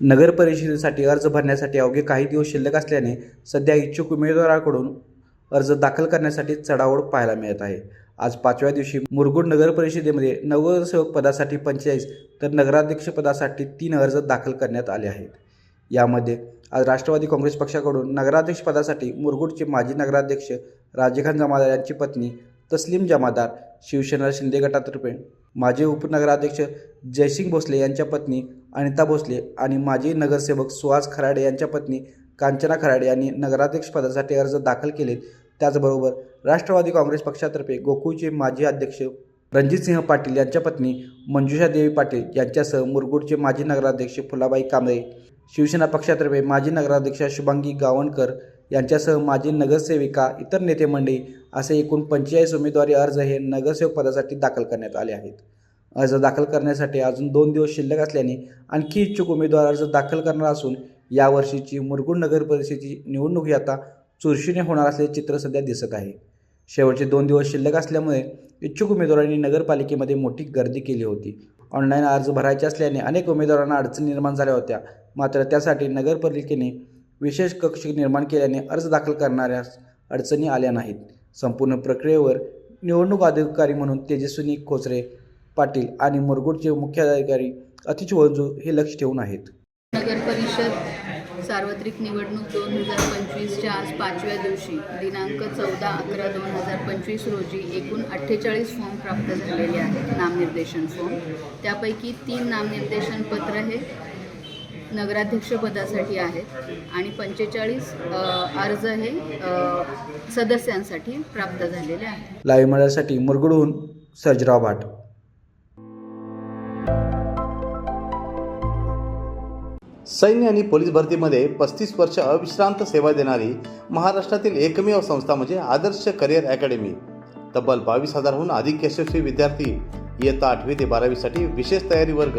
नगर परिषदेसाठी अर्ज भरण्यासाठी अवघे काही दिवस शिल्लक असल्याने सध्या इच्छुक उमेदवाराकडून अर्ज दाखल करण्यासाठी चढाओढ पाहायला मिळत आहे. आज पाचव्या दिवशी मुरगुड नगर परिषदेमध्ये नगरसेवक पदासाठी पंचेचाळीस तर नगराध्यक्ष पदासाठी तीन अर्ज दाखल करण्यात आले आहेत. यामध्ये आज राष्ट्रवादी काँग्रेस पक्षाकडून नगराध्यक्ष पदासाठी मुरगुडचे माजी नगराध्यक्ष राजेखान जमादार यांची पत्नी तस्लीम जमादार शिवसेना शिंदे गटातर्फे माजी उपनगराध्यक्ष जयसिंग भोसले यांच्या पत्नी अनिता भोसले आणि माजी नगरसेवक सुहास खराडे यांच्या पत्नी कांचना खराडे यांनी नगराध्यक्षपदासाठी अर्ज दाखल केलेत त्याचबरोबर राष्ट्रवादी काँग्रेस पक्षातर्फे गोकुळचे माजी अध्यक्ष रणजितसिंह पाटील यांच्या पत्नी मंजुषा देवी पाटील यांच्यासह मुरगुडचे माजी नगराध्यक्ष फुलाबाई कांबळे शिवसेना पक्षातर्फे माजी नगराध्यक्षा शुभांगी गावणकर यांच्यासह माजी नगरसेविका इतर नेते मंडळी असे एकूण पंचेचाळीस उमेदवारी अर्ज हे नगरसेवक पदासाठी दाखल करण्यात आले आहेत. अर्ज दाखल करण्यासाठी अजून दोन दिवस शिल्लक असल्याने आणखी इच्छुक उमेदवार अर्ज दाखल करणार असून यावर्षीची मुरगुड नगर परिषदेची निवडणूक ही आता चुरशीने होणार असल्याचे चित्र सध्या दिसत आहे. शेवटचे दोन दिवस शिल्लक असल्यामुळे इच्छुक उमेदवारांनी नगरपालिकेमध्ये मोठी गर्दी केली होती. ऑनलाईन अर्ज भरायचे असल्याने अनेक उमेदवारांना अडचणी निर्माण झाल्या होत्या. मात्र त्यासाठी नगरपालिकेने विशेष कक्ष निर्माण केल्याने अर्ज दाखल करणाऱ्यास अडचणी आल्या नाहीत. संपूर्ण प्रक्रियेवर निवडणूक अधिकारी म्हणून तेजस्विनी खोचरे पाटील आणि मुरगुडचे मुख्याधिकारी अतिश वंजू हे लक्ष ठेवून आहेत. नगर परिषद सार्वत्रिक निवडणूक दोन हजार पंचवीसच्या आज पाचव्या दिवशी दिनांक चौदा अकरा दोन हजार पंचवीस रोजी एकूण अठ्ठेचाळीस फॉर्म प्राप्त झालेले आहेत. नामनिर्देशन फॉर्म त्यापैकी तीन नामनिर्देशन पत्र हे नगराध्यक्षपदासाठी आहेत आणि पंचेचाळीस अर्ज हे सदस्यांसाठी प्राप्त झालेले आहेत. लाईव्ह मिळण्यासाठी मुरगुडहून सर्जराव भाट. सैन्य आणि पोलीस भरतीमध्ये पस्तीस वर्ष अविश्रांत सेवा देणारी महाराष्ट्रातील एकमेव संस्था म्हणजे आदर्श करिअर अकॅडमी. तब्बल बावीस हजारहून अधिक यशस्वी विद्यार्थी इयत्ता आठवी ते बारावीसाठी विशेष तयारी वर्ग